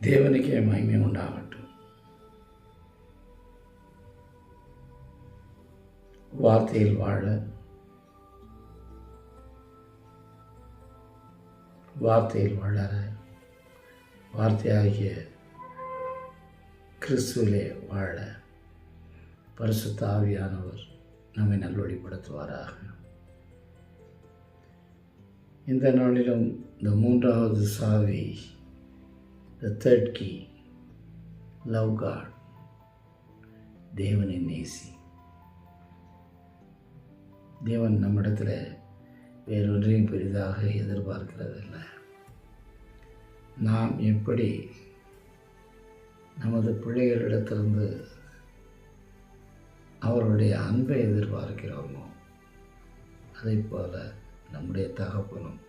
தேவனுக்கே மகிமை உண்டாகட்டும். வார்த்தையில் வாழ வார்த்தையில் வளர வார்த்தையாகிய கிறிஸ்துவிலே வாழ பரிசுத்த ஆவியானவர் நம்மை நல்வழிப்படுத்துவாராக இந்த நாளிலும் இந்த மூன்றாவது சாவி The third key love God, தேவனை நேசி. தேவன் நம்மிடத்தில் வேறொன்றையும் பெரிதாக எதிர்பார்க்கிறதில்லை. நாம் எப்படி நமது பிள்ளைகளிடத்திலிருந்து அவருடைய அன்பை எதிர்பார்க்கிறோமோ அதை போல நம்முடைய தகப்பனும்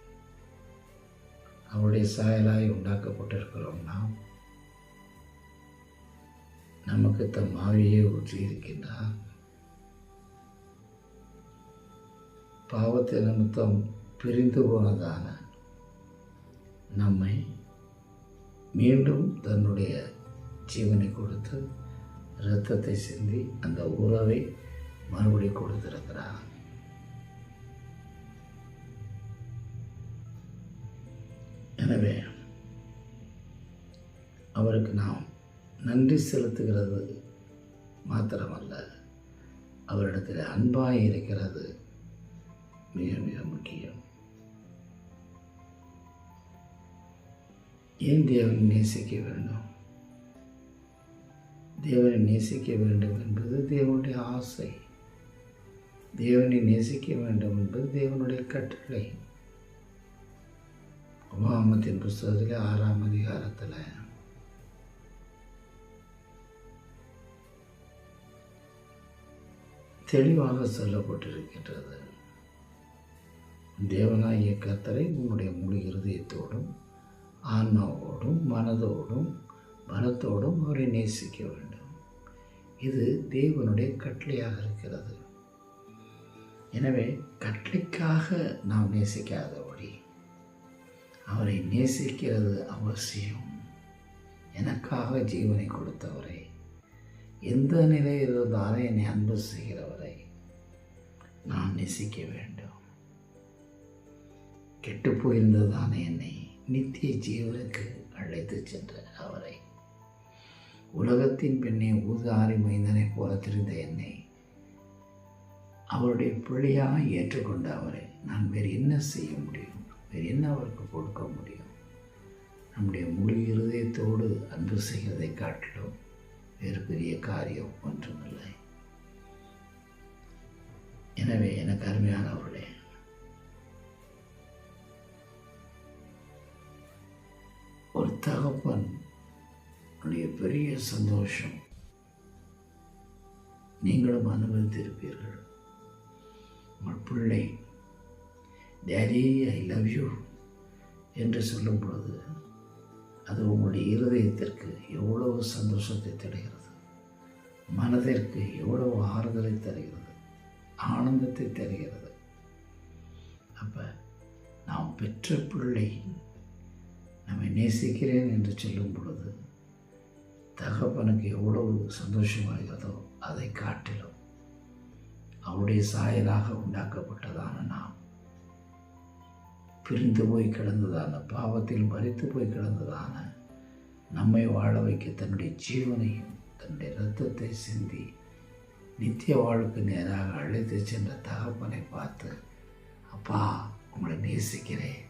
அவருடைய சாயலாய் உண்டாக்கப்பட்டிருக்கிறோம் நாம். நமக்கு தம் ஆவியை ஊற்றி இருக்கின்றார் பாவத்தை நிமித்தம் பிரிந்து போனதான நம்மை மீண்டும் தன்னுடைய ஜீவனை கொடுத்து இரத்தத்தை சிந்தி அந்த உறவை மறுபடி கொடுத்திருக்கிறார். எனவே அவருக்கு நாம் நன்றி செலுத்துகிறது மாத்திரமல்ல அவரிடத்தில் அன்பாக இருக்கிறது மிக மிக முக்கியம். ஏன் தேவனை நேசிக்க வேண்டும்? தேவனை நேசிக்க வேண்டும் என்பது தேவனுடைய ஆசை. தேவனை நேசிக்க வேண்டும் என்பது தேவனுடைய கட்டளை. உபாமத்தின் புஸ்தகத்தில் ஆறாம் அதிகாரத்தில். தெளிவாக சொல்லப்பட்டிருக்கின்றது. தேவனாகிய கத்தரை உன்னுடைய முழு இருதயத்தோடும் ஆன்மாவோடும் மனதோடும் பலத்தோடும் அவரை நேசிக்க வேண்டும். இது தேவனுடைய கட்டளையாக இருக்கிறது. எனவே கட்டளைக்காக நாம் நேசிக்காதபடி அவரை நேசிக்கிறது அவசியம் எனக்காக ஜீவனை கொடுத்தவரை எந்த நிலையில் இருந்தாலும் என்னை அன்பு செய்கிறவரை நான் நேசிக்க வேண்டும். கெட்டு போயிருந்ததான என்னை நித்திய ஜீவனுக்கு அழைத்து சென்ற அவரை. உலகத்தின் பெண்ணை ஊதாரி மைந்தனை போல தெரிந்த என்னை அவருடைய பிள்ளையாக ஏற்றுக்கொண்ட அவரை நான் வேறு என்ன செய்ய முடியும்? வேறு என்ன அவருக்கு கொடுக்க முடியும்? நம்முடைய முழு இருதயத்தோடு அன்பு செய்வதை காட்டிலும் வேறு பெரிய காரியம் ஒன்றுமில்லை. எனவே எனக்கு அருமையானவர்களே ஒரு தகப்பன் உடைய பெரிய சந்தோஷம் நீங்களும் அனுபவித்திருப்பீர்கள். உங்கள் பிள்ளை டேடி ஐ லவ் யூ என்று சொல்லும் பொழுது அது உங்களுடைய இருதயத்திற்கு எவ்வளவு சந்தோஷத்தை தருகிறது. மனதிற்கு எவ்வளவு ஆறுதலை தருகிறது. ஆனந்தத்தை தருகிறது. அப்போ நாம் பெற்ற பிள்ளை நம்மை நேசிக்கிறேன் என்று சொல்லும் பொழுது தகப்பனுக்கு எவ்வளவு சந்தோஷமாகிறதோ அதை காட்டிலும் அவருடைய சாயலாக உண்டாக்கப்பட்டதான நாம் பிரிந்து போய் கிடந்ததான பாவத்தில் மறித்து போய் கிடந்ததான நம்மை வாழ வைக்க தன்னுடைய ஜீவனையும் தன்னுடைய இரத்தத்தை சிந்தி நித்திய வாழ்வுக்கு நேராக அழைத்து சென்ற தகப்பனை பார்த்து அப்பா உங்களை நேசிக்கிறேன்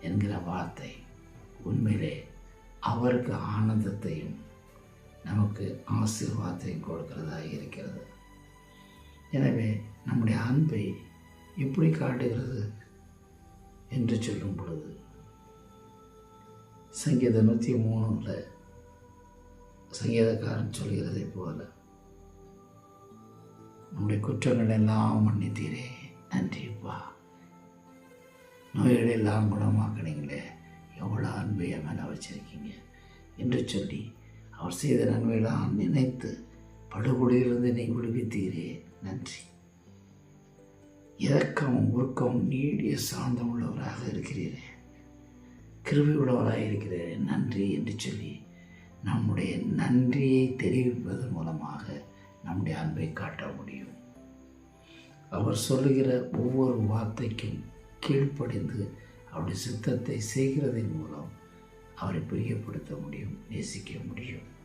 என்கிற வார்த்தை உண்மையிலே அவருக்கு ஆனந்தத்தையும் நமக்கு ஆசீர்வாதத்தையும் கொடுக்கிறதாக இருக்கிறது. எனவே நம்முடைய அன்பை எப்படி காட்டுகிறது? என்று சொல்லும் பொழுது சங்கீத நூற்றி மூணில் சங்கீதக்காரன் சொல்கிறதை போல நம்முடைய குற்றங்கள் எல்லாம் மன்னித்தீரே நன்றிப்பா நோய்களை எல்லாம் குணமாக்கினீங்களே எவ்வளோ அன்பை என் மேலே வச்சிருக்கீங்க என்று சொல்லி அவர் செய்த நன்மையெல்லாம் நினைத்து படுகொலையிலிருந்து நீ விடுவித்தீரே நன்றி. இரக்கம் உருக்கம் நீடிய சாந்தம் உள்ளவராக இருக்கிறீரே. கிருவி உள்ளவராக இருக்கிறீரே. நன்றி என்று சொல்லி நம்முடைய நன்றியை தெரிவிப்பதன் மூலமாக நம்முடைய அன்பை காட்ட முடியும். அவர் சொல்லுகிற ஒவ்வொரு வார்த்தைக்கும் கீழ்ப்படிந்து அவருடைய சித்தத்தை செய்கிறதன் மூலம் அவரை பிரியப்படுத்த முடியும் நேசிக்க முடியும்.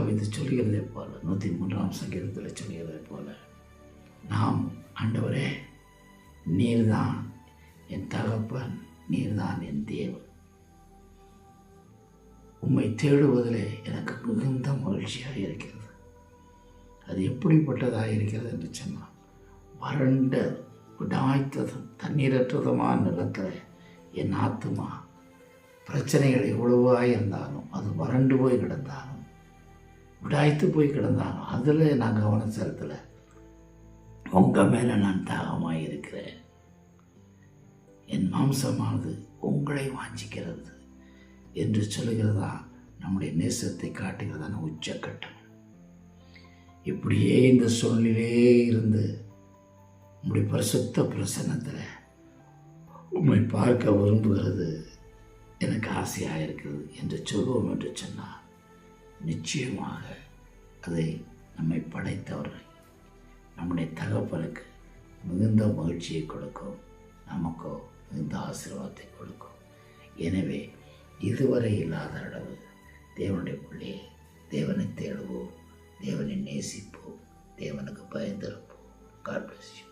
ஸ்தாபித்து சொல்கிறதை போல நூற்றி மூன்றாம் சங்கீதத்தில் சொல்கிறதை போல நாம் ஆண்டவரே நீர்தான் என் தகப்பன் நீர்தான் என் தேவன். உம்மை தேடுவதிலே எனக்கு மிகுந்த மகிழ்ச்சியாக இருக்கிறது. அது எப்படிப்பட்டதாக இருக்கிறது என்று சொன்னால் வறண்ட விடாய்த்ததும் தண்ணீரற்றதுமான நிலத்தில் என் ஆத்துமா பிரச்சனைகள் எவ்வளவாக இருந்தாலும் அது வறண்டு போய் கிடந்தாலும் விடாய்த்து போய் கிடந்தாலும் அதில் நான் கவனம் செலுத்தலை. உங்கள் மேலே நான் தாகமாக இருக்கிறேன் என் மாம்சமானது உங்களை வாஞ்சிக்கிறது என்று சொல்லுகிறதா நம்முடைய நேசத்தை காட்டுகிறதான உச்சக்கட்டம். இப்படியே இந்த சூழ்நிலையே இருந்து உங்களுடைய பரிசுத்த பிரசன்னத்தில் உண்மை பார்க்க விரும்புகிறது. எனக்கு ஆசையாக இருக்கிறது என்று சொல்வோம் என்று சொன்னால் நிச்சயமாக அதை நம்மை படைத்தவர் நம்முடைய தகப்பனுக்கு மிகுந்த மகிழ்ச்சியை கொடுக்கும். நமக்கோ மிகுந்த ஆசீர்வாதத்தை கொடுக்கும். எனவே இதுவரை இல்லாத அளவு தேவனுடைய பிள்ளையை தேவனை தேடுவோம். தேவனை நேசிப்போம். தேவனுக்கு பயந்திருப்போம். God bless you